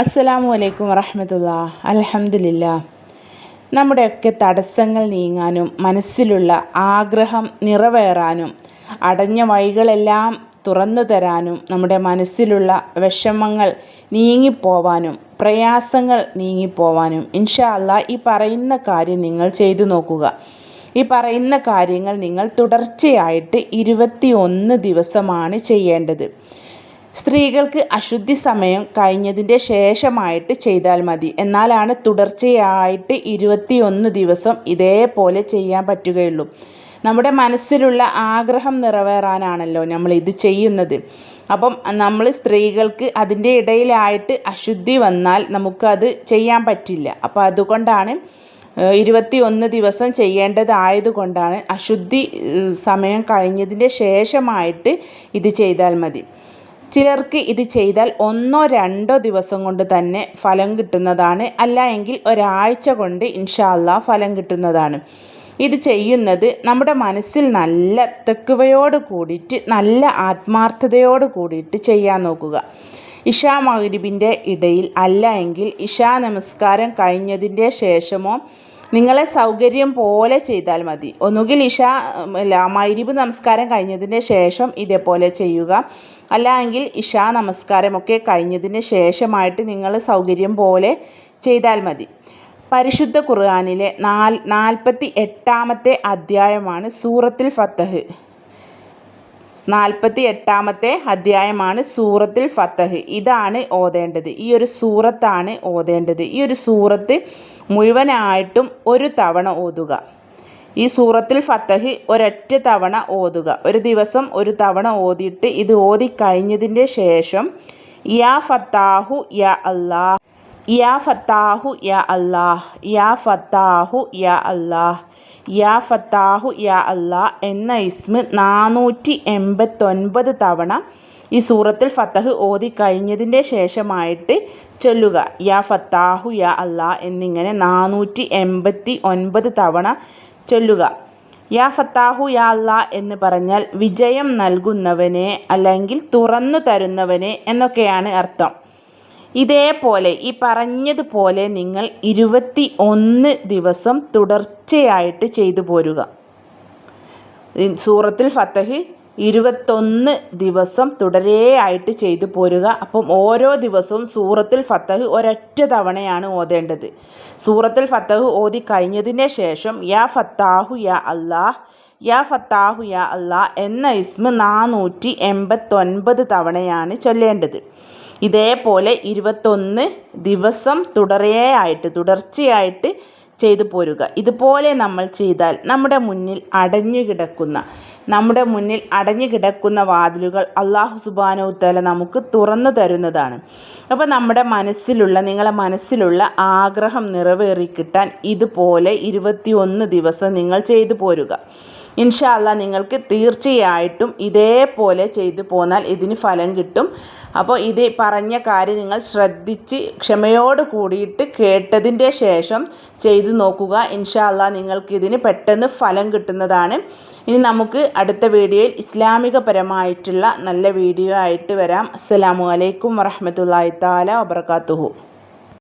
അസ്സലാമു അലൈക്കും വറഹമത്തുള്ള അലഹമില്ല നമ്മുടെയൊക്കെ തടസ്സങ്ങൾ നീങ്ങാനും മനസ്സിലുള്ള ആഗ്രഹം നിറവേറാനും അടഞ്ഞ വഴികളെല്ലാം തുറന്നു തരാനും നമ്മുടെ മനസ്സിലുള്ള വിഷമങ്ങൾ നീങ്ങിപ്പോവാനും പ്രയാസങ്ങൾ നീങ്ങിപ്പോവാനും ഇൻഷാ അല്ല ഈ പറയുന്ന കാര്യം നിങ്ങൾ ചെയ്തു നോക്കുക. ഈ പറയുന്ന കാര്യങ്ങൾ നിങ്ങൾ തുടർച്ചയായിട്ട് ഇരുപത്തി ദിവസമാണ് ചെയ്യേണ്ടത്. സ്ത്രീകൾക്ക് അശുദ്ധി സമയം കഴിഞ്ഞതിന്റെ ശേഷമായിട്ട് ചെയ്താൽ മതി. എന്നാലാണ് തുടർച്ചയായിട്ട് ഇരുപത്തിയൊന്ന് ദിവസം ഇതേപോലെ ചെയ്യാൻ പറ്റുകയുള്ളൂ. നമ്മുടെ മനസ്സിലുള്ള ആഗ്രഹം നിറവേറാനാണല്ലോ നമ്മൾ ഇത് ചെയ്യുന്നത്. അപ്പം നമ്മൾ സ്ത്രീകൾക്ക് അതിന്റെ ഇടയിലായിട്ട് അശുദ്ധി വന്നാൽ നമുക്കത് ചെയ്യാൻ പറ്റില്ല. അപ്പോൾ അതുകൊണ്ടാണ് ഇരുപത്തി ഒന്ന് ദിവസം ചെയ്യേണ്ടതായതുകൊണ്ടാണ് അശുദ്ധി സമയം കഴിഞ്ഞതിന്റെ ശേഷമായിട്ട് ഇത് ചെയ്താൽ മതി. ചിലർക്ക് ഇത് ചെയ്താൽ ഒന്നോ രണ്ടോ ദിവസം കൊണ്ട് തന്നെ ഫലം കിട്ടുന്നതാണ്. അല്ല എങ്കിൽ ഒരാഴ്ച കൊണ്ട് ഇൻഷാ ഫലം കിട്ടുന്നതാണ്. ഇത് ചെയ്യുന്നത് നമ്മുടെ മനസ്സിൽ നല്ല തെക്കുവയോട് കൂടിയിട്ട് നല്ല ആത്മാർത്ഥതയോട് കൂടിയിട്ട് ചെയ്യാൻ നോക്കുക. ഇഷാ മൗരിബിന്റെ ഇടയിൽ അല്ല എങ്കിൽ ഇഷാ നമസ്കാരം കഴിഞ്ഞതിന്റെ ശേഷമോ നിങ്ങളെ സൗകര്യം പോലെ ചെയ്താൽ മതി. ഒന്നുകിൽ ഇഷ അല്ല നമസ്കാരം കഴിഞ്ഞതിന് ശേഷം ഇതേപോലെ ചെയ്യുക. അല്ല എങ്കിൽ ഇഷ നമസ്കാരമൊക്കെ കഴിഞ്ഞതിന് ശേഷമായിട്ട് നിങ്ങൾ സൗകര്യം പോലെ ചെയ്താൽ മതി. പരിശുദ്ധ ഖുർആാനിലെ നാൽ നാൽപ്പത്തി എട്ടാമത്തെ അധ്യായമാണ് സൂറത്തിൽ ഫത്തഹ്. നാൽപ്പത്തി എട്ടാമത്തെ അധ്യായമാണ് സൂറത്തിൽ ഫത്തഹ്. ഇതാണ് ഓതേണ്ടത്. ഈ ഒരു സൂറത്താണ് ഓതേണ്ടത്. ഈ ഒരു സൂറത്ത് മുഴുവനായിട്ടും ഒരു തവണ ഓതുക. ഈ സൂറത്തിൽ ഫത്തഹ് ഒരൊറ്റ തവണ ഓതുക. ഒരു ദിവസം ഒരു തവണ ഓതിയിട്ട് ഇത് ഓതി കഴിഞ്ഞതിന്റെ ശേഷം യാ ഫത്താഹു യാ അല്ലാഹ് യാ ഫത്താഹു യാ അല്ലാഹ് യാ ഫത്താഹു യാ അല്ലാഹ് യാ ഫത്താഹു യാ അല്ലാ എന്ന ഇസ്മ് നാനൂറ്റി എൺപത്തൊൻപത് തവണ ഈ സൂറത്തിൽ ഫത്തഹ് ഓതി കഴിഞ്ഞതിന്റെ ശേഷമായിട്ട് ചൊല്ലുക. യാ ഫത്താഹു യാ അല്ലാ എന്നിങ്ങനെ നാനൂറ്റി എൺപത്തി ഒൻപത് തവണ ചൊല്ലുക. യാ ഫത്താഹു യാ അല്ലാ എന്ന് പറഞ്ഞാൽ വിജയം നൽകുന്നവനെ അല്ലെങ്കിൽ തുറന്നു തരുന്നവനെ എന്നൊക്കെയാണ് അർത്ഥം. ഇതേപോലെ ഈ പറഞ്ഞതുപോലെ നിങ്ങൾ ഇരുപത്തി ഒന്ന് ദിവസം തുടർച്ചയായിട്ട് ചെയ്തു പോരുക. സൂറത്തിൽ ഫത്തഹ് ഇരുപത്തൊന്ന് ദിവസം തുടരെയായിട്ട് ചെയ്തു പോരുക. അപ്പം ഓരോ ദിവസവും സൂറത്തിൽ ഫത്തഹ് ഒരൊറ്റ തവണയാണ് ഓതേണ്ടത്. സൂറത്തിൽ ഫത്തഹ് ഓതി കഴിഞ്ഞതിന് ശേഷം യാ ഫത്താഹു യാ അല്ലാഹ് യാ ഫത്താഹു യാ അല്ലാഹ് എന്ന ഇസ്മ നാനൂറ്റി എൺപത്തൊൻപത് തവണയാണ് ചൊല്ലേണ്ടത്. ഇതേപോലെ ഇരുപത്തൊന്ന് ദിവസം തുടരെയായിട്ട് തുടർച്ചയായിട്ട് ചെയ്തു പോരുക. ഇതുപോലെ നമ്മൾ ചെയ്താൽ നമ്മുടെ മുന്നിൽ അടഞ്ഞു കിടക്കുന്ന നമ്മുടെ മുന്നിൽ അടഞ്ഞു കിടക്കുന്ന വാതിലുകൾ അള്ളാഹു സുബാനോത്തല നമുക്ക് തുറന്നു തരുന്നതാണ്. അപ്പോൾ നമ്മുടെ മനസ്സിലുള്ള നിങ്ങളെ മനസ്സിലുള്ള ആഗ്രഹം നിറവേറി കിട്ടാൻ ഇതുപോലെ ഇരുപത്തിയൊന്ന് ദിവസം നിങ്ങൾ ചെയ്തു പോരുക. ഇൻഷാല്ല നിങ്ങൾക്ക് തീർച്ചയായിട്ടും ഇതേപോലെ ചെയ്തു പോന്നാൽ ഇതിന് ഫലം കിട്ടും. അപ്പോൾ ഇത് പറഞ്ഞ കാര്യം നിങ്ങൾ ശ്രദ്ധിച്ച് ക്ഷമയോട് കൂടിയിട്ട് കേട്ടതിന്റെ ശേഷം ചെയ്തു നോക്കുക. ഇൻഷാല്ല നിങ്ങൾക്ക് ഇതിന് പെട്ടെന്ന് ഫലം കിട്ടുന്നതാണ്. ഇനി നമുക്ക് അടുത്ത വീഡിയോയിൽ ഇസ്ലാമികപരമായിട്ടുള്ള നല്ല വീഡിയോ ആയിട്ട് വരാം. അസ്സലാമു അലൈക്കും വറഹമത്തല്ലാഹി താല വബർക്കാത്തുഹു